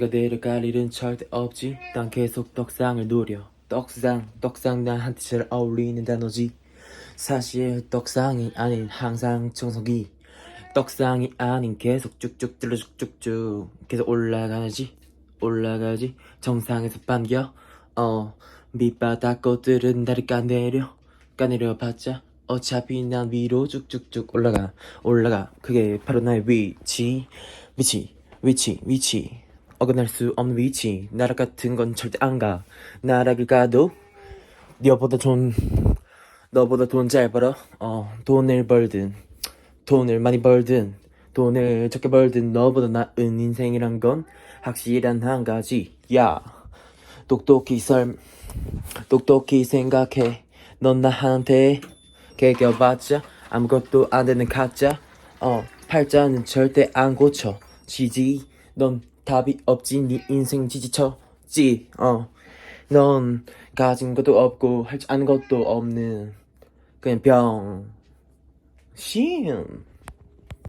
내가 내려갈 일은 절대 없지. 난 계속 떡상을 노려. 떡상 떡상 나한테 잘 어울리는 단어지. 사실 떡상이 아닌 항상 청소기. 떡상이 아닌 계속 쭉쭉 뚫려 쭉쭉쭉 계속 올라가지. 올라가지. 정상에서 반겨. 어 밑바닥 꽃들은 다리 까내려. 까내려 봤자 어차피 난 위로 쭉쭉쭉 올라가. 올라가. 그게 바로 나의 위치. 위치. 위치. 위치 어긋날 수 없는 위치. 나락 같은 건 절대 안가. 나락을 가도 너보다 돈 너보다 돈 잘 벌어. 어 돈을 벌든 돈을 많이 벌든 돈을 적게 벌든 너보다 나은 인생이란 건 확실한 한 가지. 야 똑똑히 설 똑똑히 생각해. 넌 나한테 개겨봤자 아무것도 안 되는 가짜. 어 팔자는 절대 안 고쳐. 지지. 넌 답이 없지. 네 인생 지지쳐지. 어넌 가진 것도 없고 할 줄 아는 것도 없는 그냥 병. 신.